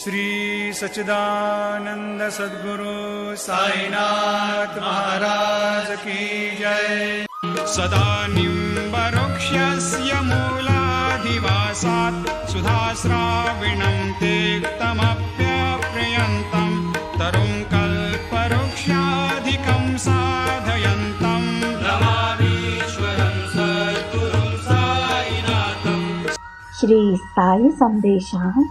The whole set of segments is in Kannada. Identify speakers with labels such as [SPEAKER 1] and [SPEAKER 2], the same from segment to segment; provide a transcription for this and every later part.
[SPEAKER 1] श्री सचिदानंद सदगुरु साईनाथ महाराज की जय। सदा निम्बरुक्ष्यस्य मूलाधिवासात् सुधास्राविणं तेक्तमप्यप्रियन्तं तरुं
[SPEAKER 2] श्री साई संदेशा।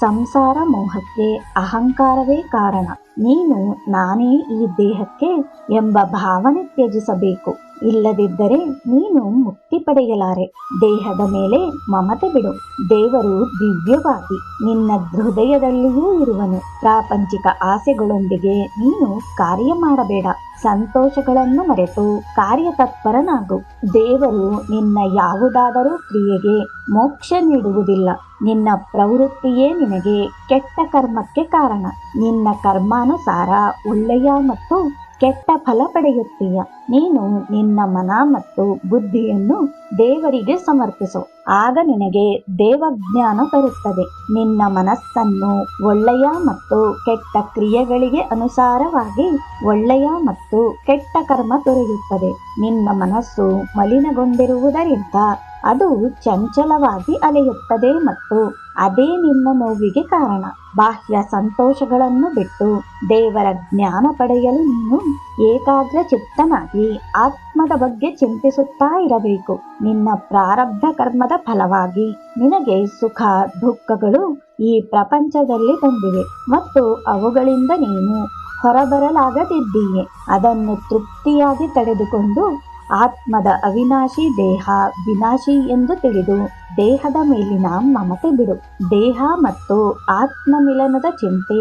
[SPEAKER 2] ಸಂಸಾರ ಮೋಹಕ್ಕೆ ಅಹಂಕಾರವೇ ಕಾರಣ. ನೀನು ನಾನೇ ಈ ದೇಹಕ್ಕೆ ಎಂಬ ಭಾವನೆ ತ್ಯಜಿಸಬೇಕು. ಇಲ್ಲದಿದ್ದರೆ ನೀನು ಮುಕ್ತಿ ಪಡೆಯಲಾರೆ. ದೇಹದ ಮೇಲೆ ಮಮತೆ ಬಿಡು. ದೇವರು ದಿವ್ಯವಾಗಿ ನಿನ್ನ ಹೃದಯದಲ್ಲಿಯೂ ಇರುವನು. ಪ್ರಾಪಂಚಿಕ ಆಸೆಗಳೊಂದಿಗೆ ನೀನು ಕಾರ್ಯ ಮಾಡಬೇಡ. ಸಂತೋಷಗಳನ್ನು ಮರೆತು ಕಾರ್ಯತತ್ಪರನಾಗು. ದೇವರು ನಿನ್ನ ಯಾವುದಾದರೂ ಕ್ರಿಯೆಗೆ ಮೋಕ್ಷ ನೀಡುವುದಿಲ್ಲ. ನಿನ್ನ ಪ್ರವೃತ್ತಿಯೇ ನಿನಗೆ ಕೆಟ್ಟ ಕರ್ಮಕ್ಕೆ ಕಾರಣ. ನಿನ್ನ ಕರ್ಮಾನುಸಾರ ಒಳ್ಳೆಯ ಮತ್ತು ಕೆಟ್ಟ ಫಲ ಪಡೆಯುತ್ತೀಯ. ನೀನು ನಿನ್ನ ಮನ ಮತ್ತು ಬುದ್ಧಿಯನ್ನು ದೇವರಿಗೆ ಸಮರ್ಪಿಸು. ಆಗ ನಿನಗೆ ದೇವಜ್ಞಾನ ಬರುತ್ತದೆ. ನಿನ್ನ ಮನಸ್ಸನ್ನು ಒಳ್ಳೆಯ ಮತ್ತು ಕೆಟ್ಟ ಕ್ರಿಯೆಗಳಿಗೆ ಅನುಸಾರವಾಗಿ ಒಳ್ಳೆಯ ಮತ್ತು ಕೆಟ್ಟ ಕರ್ಮ ದೊರೆಯುತ್ತದೆ. ನಿನ್ನ ಮನಸ್ಸು ಮಲಿನಗೊಂಡಿರುವುದರಿಂದ ಅದು ಚಂಚಲವಾಗಿ ಅಲೆಯುತ್ತದೆ ಮತ್ತು ಅದೇ ನಿನ್ನ ನೋವಿಗೆ ಕಾರಣ. ಬಾಹ್ಯ ಸಂತೋಷಗಳನ್ನು ಬಿಟ್ಟು ದೇವರ ಜ್ಞಾನ ಪಡೆಯಲು ನೀನು ಏಕಾಗ್ರ ಚಿತ್ತನಾಗಿ ಆತ್ಮದ ಬಗ್ಗೆ ಚಿಂತಿಸುತ್ತಾ ಇರಬೇಕು. ನಿನ್ನ ಪ್ರಾರಬ್ಧ ಕರ್ಮದ ಫಲವಾಗಿ ನಿನಗೆ ಸುಖ, ದುಃಖಗಳು ಈ ಪ್ರಪಂಚದಲ್ಲಿ ಬಂದಿವೆ ಮತ್ತು ಅವುಗಳಿಂದ ನೀನು ಹೊರಬರಲಾಗದಿದ್ದೀಯೆ. ಅದನ್ನು ತೃಪ್ತಿಯಾಗಿ ತಡೆದುಕೊಂಡು ಆತ್ಮದ ಅವಿನಾಶಿ ದೇಹ ವಿನಾಶಿ ಎಂದು ತಿಳಿದು ದೇಹದ ಮೇಲಿನ ಮಮತೆ ಬಿಡು. ದೇಹ ಮತ್ತು ಆತ್ಮ ಮಿಲನದ ಚಿಂತೆ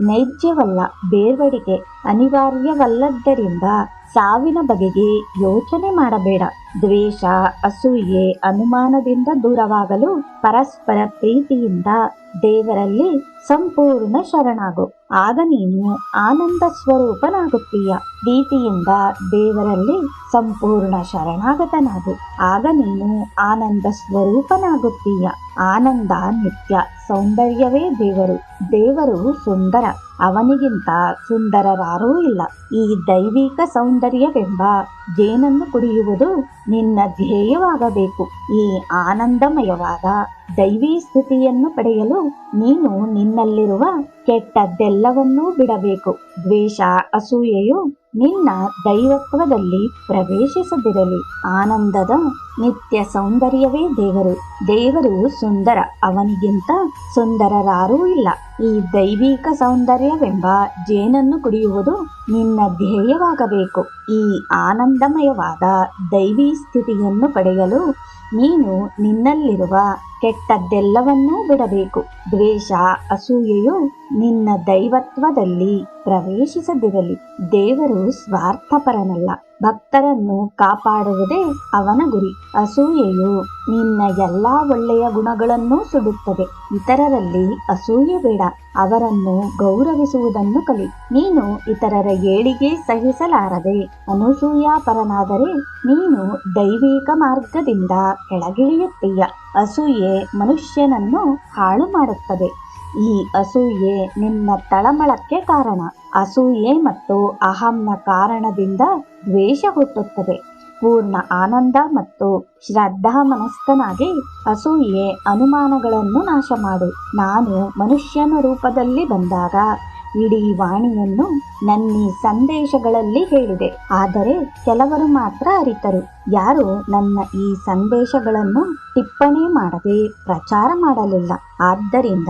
[SPEAKER 2] ನೈಜ್ಯವಲ್ಲ ಬೇರ್ವಡಿಕೆ ಅನಿವಾರ್ಯವಲ್ಲದ್ದರಿಂದ ಸಾವಿನ ಬಗೆಗೆ ಯೋಚನೆ ಮಾಡಬೇಡ. ದ್ವೇಷ, ಅಸೂಯೆ ಅನುಮಾನದಿಂದ ದೂರವಾಗಲು ಪರಸ್ಪರ ಪ್ರೀತಿಯಿಂದ ದೇವರಲ್ಲಿ ಸಂಪೂರ್ಣ ಶರಣಾಗು. ಆಗ ನೀನು ಆನಂದ ಸ್ವರೂಪನಾಗುತ್ತೀಯ. ಪ್ರೀತಿಯಿಂದ ದೇವರಲ್ಲಿ ಸಂಪೂರ್ಣ ಶರಣಾಗತನಾಗು. ಆಗ ನೀನು ಆನಂದ ಸ್ವರೂಪನಾಗುತ್ತೀಯ. ಆನಂದ ನಿತ್ಯ ಸೌಂದರ್ಯವೇ ದೇವರು. ದೇವರು ಸುಂದರ. ಅವನಿಗಿಂತ ಸುಂದರರಾರೂ ಇಲ್ಲ. ಈ ದೈವಿಕ ಸೌಂದರ್ಯವೆಂಬ ಜೇನನ್ನು ಕುಡಿಯುವುದು ನಿನ್ನ ಧ್ಯೇಯವಾಗಬೇಕು. ಈ ಆನಂದಮಯವಾದ ದೈವಿ ಸ್ಥಿತಿಯನ್ನು ಪಡೆಯಲು ನೀನು ನಿನ್ನಲ್ಲಿರುವ ಕೆಟ್ಟದ್ದೆಲ್ಲವನ್ನೂ ಬಿಡಬೇಕು. ದ್ವೇಷ, ಅಸೂಯೆಯು ನಿನ್ನ ದೈವತ್ವದಲ್ಲಿ ಪ್ರವೇಶಿಸದಿರಲಿ. ಆನಂದದ ನಿತ್ಯ ಸೌಂದರ್ಯವೇ ದೇವರು. ದೇವರು ಸುಂದರ, ಅವನಿಗಿಂತ ಸುಂದರರಾರೂ ಇಲ್ಲ. ಈ ದೈವಿಕ ಸೌಂದರ್ಯವೆಂಬ ಜೇನನ್ನು ಕುಡಿಯುವುದು ನಿನ್ನ ಧ್ಯೇಯವಾಗಬೇಕು. ಈ ಆನಂದಮಯವಾದ ದೈವಿ ಸ್ಥಿತಿಯನ್ನು ಪಡೆಯಲು ನೀನು ನಿನ್ನಲ್ಲಿರುವ ಕೆಟ್ಟದ್ದೆಲ್ಲವನ್ನೂ ಬಿಡಬೇಕು. ದ್ವೇಷ, ಅಸೂಯೆಯು ನಿನ್ನ ದೈವತ್ವದಲ್ಲಿ ಪ್ರವೇಶಿಸದಿರಲಿ. ದೇವರು ಸ್ವಾರ್ಥಪರನಲ್ಲ. ಭಕ್ತರನ್ನು ಕಾಪಾಡುವುದೇ ಅವನ ಗುರಿ. ಅಸೂಯೆಯು ನಿನ್ನ ಎಲ್ಲಾ ಒಳ್ಳೆಯ ಗುಣಗಳನ್ನೂ ಸುಡುತ್ತದೆ. ಇತರರಲ್ಲಿ ಅಸೂಯೆ ಬೇಡ. ಅವರನ್ನು ಗೌರವಿಸುವುದನ್ನು ಕಲಿ. ನೀನು ಇತರರ ಏಳಿಗೆ ಸಹಿಸಲಾರದೆ. ಅನಸೂಯಾಪರನಾದರೆ ನೀನು ದೈವಿಕ ಮಾರ್ಗದಿಂದ ಕೆಳಗಿಳಿಯುತ್ತೀಯ. ಅಸೂಯೆ ಮನುಷ್ಯನನ್ನು ಹಾಳು ಮಾಡುತ್ತದೆ ಈ ಅಸೂಯೆ ನಿನ್ನ ತಳಮಳಕ್ಕೆ ಕಾರಣ. ಅಸೂಯೆ ಮತ್ತು ಅಹಂನ ಕಾರಣದಿಂದ ದ್ವೇಷ ಹುಟ್ಟುತ್ತದೆ. ಪೂರ್ಣ ಆನಂದ ಮತ್ತು ಶ್ರದ್ಧಾ ಮನಸ್ಕನಾಗಿ ಅಸೂಯೆ ಅನುಮಾನಗಳನ್ನು ನಾಶ ಮಾಡು ನಾನು ಮನುಷ್ಯನ ರೂಪದಲ್ಲಿ ಬಂದಾಗ ಇಡೀ ವಾಣಿಯನ್ನು ನನ್ನ ಸಂದೇಶಗಳಲ್ಲಿ ಹೇಳಿದೆ. ಆದರೆ ಕೆಲವರು ಮಾತ್ರ ಅರಿತರು. ಯಾರು ನನ್ನ ಈ ಸಂದೇಶಗಳನ್ನು ಟಿಪ್ಪಣಿ ಮಾಡದೆ ಪ್ರಚಾರ ಮಾಡಲಿಲ್ಲ. ಆದ್ದರಿಂದ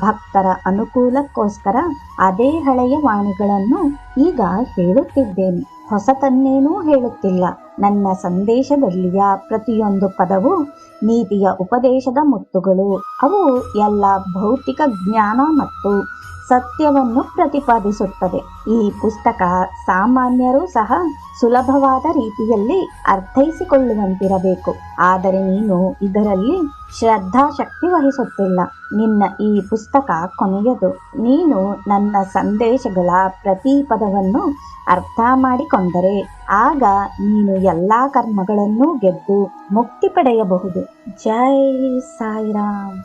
[SPEAKER 2] ಭಕ್ತರ ಅನುಕೂಲಕ್ಕೋಸ್ಕರ ಅದೇ ಹಳೆಯ ವಾಣಿಗಳನ್ನು ಈಗ ಹೇಳುತ್ತಿದ್ದೇನೆ. ಹೊಸತನ್ನೇನೂ ಹೇಳುತ್ತಿಲ್ಲ. ನನ್ನ ಸಂದೇಶದಲ್ಲಿಯ ಪ್ರತಿಯೊಂದು ಪದವು, ನೀತಿಯ ಉಪದೇಶದ ಮುತ್ತುಗಳು, ಅವು ಎಲ್ಲ ಭೌತಿಕ ಜ್ಞಾನ ಮತ್ತು ಸತ್ಯವನ್ನು ಪ್ರತಿಪಾದಿಸುತ್ತದೆ. ಈ ಪುಸ್ತಕ ಸಾಮಾನ್ಯರು ಸಹ ಸುಲಭವಾದ ರೀತಿಯಲ್ಲಿ ಅರ್ಥೈಸಿಕೊಳ್ಳುವಂತಿರಬೇಕು. ಆದರೆ ನೀನು ಇದರಲ್ಲಿ ಶ್ರದ್ಧಾಶಕ್ತಿ ವಹಿಸುತ್ತಿಲ್ಲ. ನಿನ್ನ ಈ ಪುಸ್ತಕ ಕೊನೆಯದು. ನೀನು ನನ್ನ ಸಂದೇಶಗಳ ಪ್ರತಿ ಪದವನ್ನು ಅರ್ಥ ಮಾಡಿಕೊಂಡರೆ ಆಗ ನೀನು ಎಲ್ಲಾ ಕರ್ಮಗಳನ್ನು ಗೆದ್ದು ಮುಕ್ತಿ ಪಡೆಯಬಹುದು. ಜೈ ಸಾಯಿರಾಮ್.